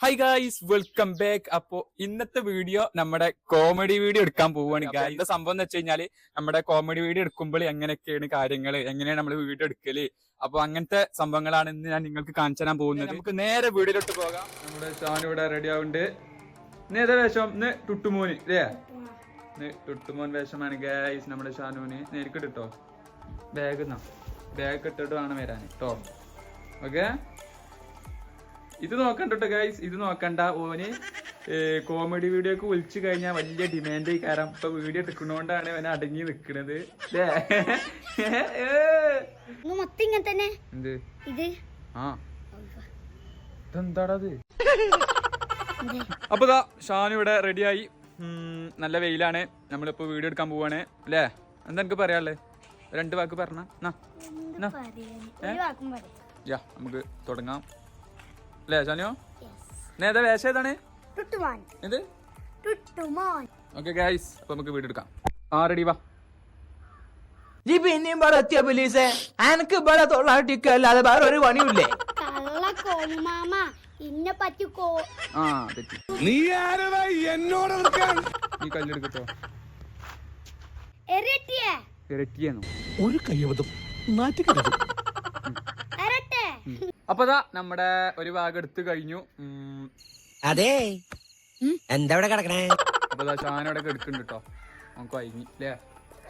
Hi guys welcome back അപ്പോ ഇന്നത്തെ video നമ്മുടെ കോമഡി വീഡിയോ എടുക്കാൻ പോവുകയാണ് ഗായ് എന്താ സംഭവം എന്ന് വെച്ച് കഴിഞ്ഞാൽ നമ്മുടെ കോമഡി വീഡിയോ എടുക്കുമ്പോൾ എങ്ങനെയൊക്കെയാണ് കാര്യങ്ങൾ എങ്ങനെയാണ് നമ്മൾ വീഡിയോ എടുക്കൽ? അപ്പൊ അങ്ങനത്തെ സംഭവങ്ങളാണ് ഇന്ന് ഞാൻ നിങ്ങൾക്ക് കാണിച്ചു തരാൻ പോകുന്നത്. നമുക്ക് നേരെ വീഡിയോയിലോട്ട് പോകാം. നമ്മുടെ ഷാൻ ഇവിടെ റെഡി ആവുന്നുണ്ട്. ഇന്ന് ഏതാ വേഷം? ഇന്ന് ടുട്ടുമോന് അല്ലേ ഇന്ന് ടുട്ടുമോൻ വേഷമാണ് ഗായ്സ് നമ്മുടെ ഷാനുവിന് നേരിട്ട് കിട്ടോ ബാഗ് ബാഗ് ഇട്ടിട്ട് വേണം വരാൻ കേട്ടോ ഓക്കെ ഇത് നോക്കണ്ടട്ടോ ഗൈസ് ഇത് നോക്കണ്ട. ഓന് കോമഡി വീഡിയോ ഒക്കെ വിളിച്ചു കഴിഞ്ഞാൽ വലിയ ഡിമാൻഡ് കാരണം ഇപ്പൊ വീഡിയോ എടുക്കുന്നോണ്ടാണ് അവൻ അടങ്ങി നിക്കണത്? മൊത്തം ഇങ്ങനെ തന്നെ. എന്ത്? ഇത്. ആ. ഇതെന്താടത് അപ്പൊ ദാ ഷാൻ ഇവിടെ റെഡിയായി നല്ല വെയിലാണ്. നമ്മളിപ്പോ വീഡിയോ എടുക്കാൻ പോവാണ്. അല്ലേ? എന്താ എനിക്ക് പറയാല്ലേ രണ്ട് വാക്ക് പറഞ്ഞ. നമുക്ക് തുടങ്ങാം. അല്ലേ ഷാനിയോ? നേതാ വേഷം ഏതാണ്? എന്ത്? ഓക്കെ ഗൈസ് അപ്പൊ നമുക്ക് വീട് എടുക്കാം. ആ റെഡി വാ. ഈ പിന്നെയും വളർത്തിയ പോലീസെ അനക്ക് ഇവിടെ തൊള്ളാട്ടിക്കല്ലാതെ വേറെ ഒരു പണിയില്ലേ ഇന്നെ പറ്റിക്കോ ആ തെറ്റി. നീ ആരടാ? എന്നോട് എതിർക്കാൻ നീ കല്ലെടുക്കട്ടോ. എരട്ടിയേ. ഇരട്ടിയാണോ ഒരു കയ്യബദ്ധം. നാറ്റിക്കരുത് എരട്ടെ. അപ്പൊ ദാ നമ്മുടെ ഒരു ഭാഗം എടുത്തു കഴിഞ്ഞു. അതെ. എന്താ ഇവിടെ കിടക്കണേ? അപ്പൊ ദാ ഷാനോടെ എടുക്കുന്നുണ്ട് കേട്ടോ നമുക്ക് വൈകി അല്ലേ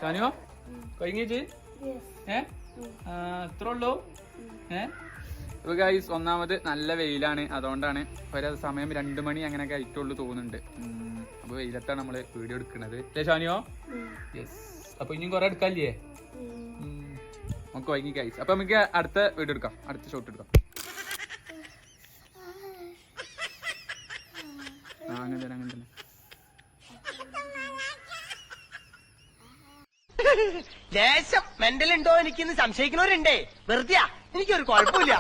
ഷാനിയോ കഴിഞ്ഞേച്ചി ഏ? ആ, ഉള്ളു? ഏ? അപ്പൊ ഗൈസ് ഒന്നാമത് നല്ല വെയിലാണ്. അതുകൊണ്ടാണ് ഒരു സമയം രണ്ടു മണി അങ്ങനെയൊക്കെ ആയിട്ടുള്ളൂ തോന്നുന്നുണ്ട്. അപ്പോൾ അപ്പൊ വെയിലത്താണ് നമ്മൾ വീഡിയോ എടുക്കുന്നത്. അല്ലേ ഷാനിയോ യെസ് അപ്പൊ ഇനിയും കൊറേ എടുക്കാല്ലേ? നമുക്ക് വൈകി ഗൈസ് അപ്പൊ നമുക്ക് അടുത്ത വീഡിയോ എടുക്കാം. അടുത്ത ഷോട്ട് എടുക്കാം ആ അങ്ങനെ തന്നെ അങ്ങനെ തന്നെ ലേശം മെന്റൽ ഉണ്ടോ എനിക്കിന്ന് സംശയിക്കുന്നവരുണ്ടേ? വെറുതെയാ. എനിക്കൊരു കുഴപ്പമില്ല.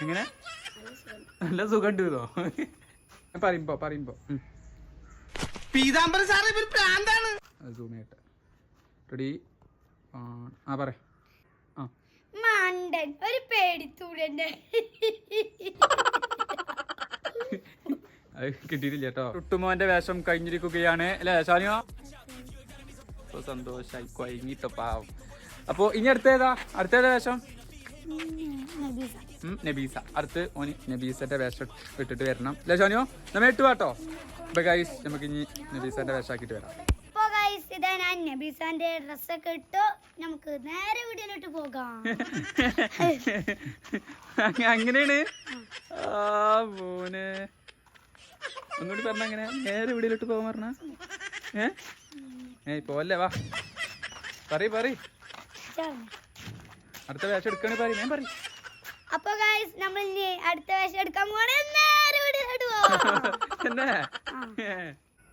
എങ്ങനെ? നല്ല സുഖമുണ്ട് ഇതോ പറയുമ്പോ പറയുമ്പോ. ഉം. പീതാംബരം സാറേ ഇവർ പ്രാന്താണ് അത് റെഡി ആ പറ. ആ. മണ്ടൻ. ഒരു പേടിത്തൂടന്റെ കിട്ടിയിട്ടില്ല കേട്ടോ. ടുട്ടുമോന്റെ വേഷം കഴിഞ്ഞിരിക്കുകയാണ്. അല്ലേ ഷാനിയോ ഇപ്പൊ സന്തോഷായി കൊയങ്ങിട്ടോ പാവം. അപ്പൊ ഇനി അടുത്തേതാ? അടുത്തേതാ വേഷം? നബീസ. അടുത്ത് ഓന് നബീസന്റെ വേഷം ഇട്ടിട്ട് വരണം. അല്ലേ ശാനിയോ നമ്മൾ ഇട്ട് വാട്ടോ. അപ്പൊ ഗൈസ് നമുക്ക് ഇനി നബീസന്റെ വേഷം ആക്കിയിട്ട് വരാം. ഇപ്പൊ ഗൈസ് ഇതാ ഞാൻ നബീസാന്റെ ഡ്രസ്സൊക്കെ ഇട്ടു. നമുക്ക് നേരെ പോകാം. അങ്ങനെയാണ്? ആ മോനെ. ഒന്നുകൂടി പറഞ്ഞ അങ്ങനെ നേരെ വീടിലോട്ട് പോകാൻ പറഞ്ഞ? ഏ? ഏയ് പോവല്ലേ വാ. പറയ് പറ അടുത്ത വേഷം എടുക്കണേ പറയും. ഞാൻ പറയും. അപ്പൊ ഗായ്സ് നമ്മൾ ഇനി അടുത്ത വേഷം എടുക്കാൻ പോണേ നേരെ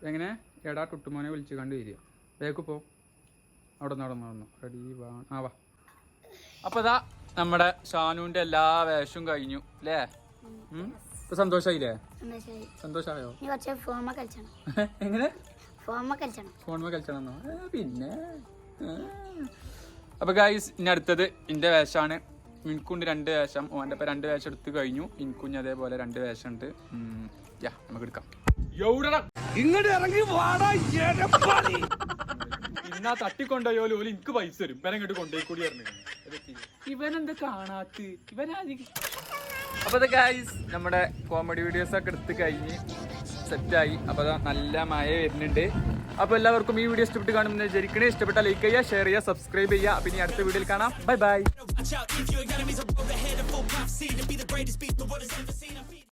എങ്ങനെ? എടാ ടുട്ടുമോനെ വിളിച്ച് കണ്ടു വരിക. വേഗം പോ. അവിടെ നിന്ന് അവിടെ നിന്ന് റെഡി വാ. ആ വാ. അപ്പൊ ഇതാ നമ്മുടെ ഷാനുവിന്റെ എല്ലാ വേഷവും കഴിഞ്ഞു അല്ലേ? ഇപ്പൊ സന്തോഷായില്ലേ? സന്തോഷായോ. എങ്ങനെ? ഫോമ കളിച്ചണം. പിന്നെ. അപ്പൊ ഗായ്സ് ഇനി അടുത്തത് ഇന്റെ വേഷമാണ് മിൻകുണ്ട് രണ്ട് വേഷം ഓന്റെ ഇപ്പൊ രണ്ട് വേഷം എടുത്തു കഴിഞ്ഞു. മിൻകുഞ്ഞ് അതേപോലെ രണ്ട് വേഷം ഉണ്ട്. യാ നമുക്ക് എടുക്കാം. ഇങ്ങോട്ട് ഇറങ്ങി ഇന്നാ തട്ടിക്കൊണ്ടോയോലും ഓൽ എനിക്ക് പൈസ തരും. ഇവനെ ഇങ്ങോട്ട് കൊണ്ടുപോയി കൂടി ഇവനെന്താ കാണാത്ത ഇവനാതി അപ്പൊ ഗായ്സ് നമ്മുടെ കോമഡി വീഡിയോസ് ഒക്കെ എടുത്ത് കഴിഞ്ഞ് സെറ്റായി അപ്പൊ അതാ നല്ല മഴ വരുന്നുണ്ട്. അപ്പോൾ എല്ലാവർക്കും ഈ വീഡിയോ ഇഷ്ടപ്പെട്ട് കാണുമെന്ന് വിചാരിക്കണേ. ഇഷ്ടപ്പെട്ട ലൈക്ക് ചെയ്യുക ഷെയർ ചെയ്യുക സബ്സ്ക്രൈബ് ചെയ്യുക. അപ്പൊ ഇനി അടുത്ത വീഡിയോയിൽ കാണാം. Bye bye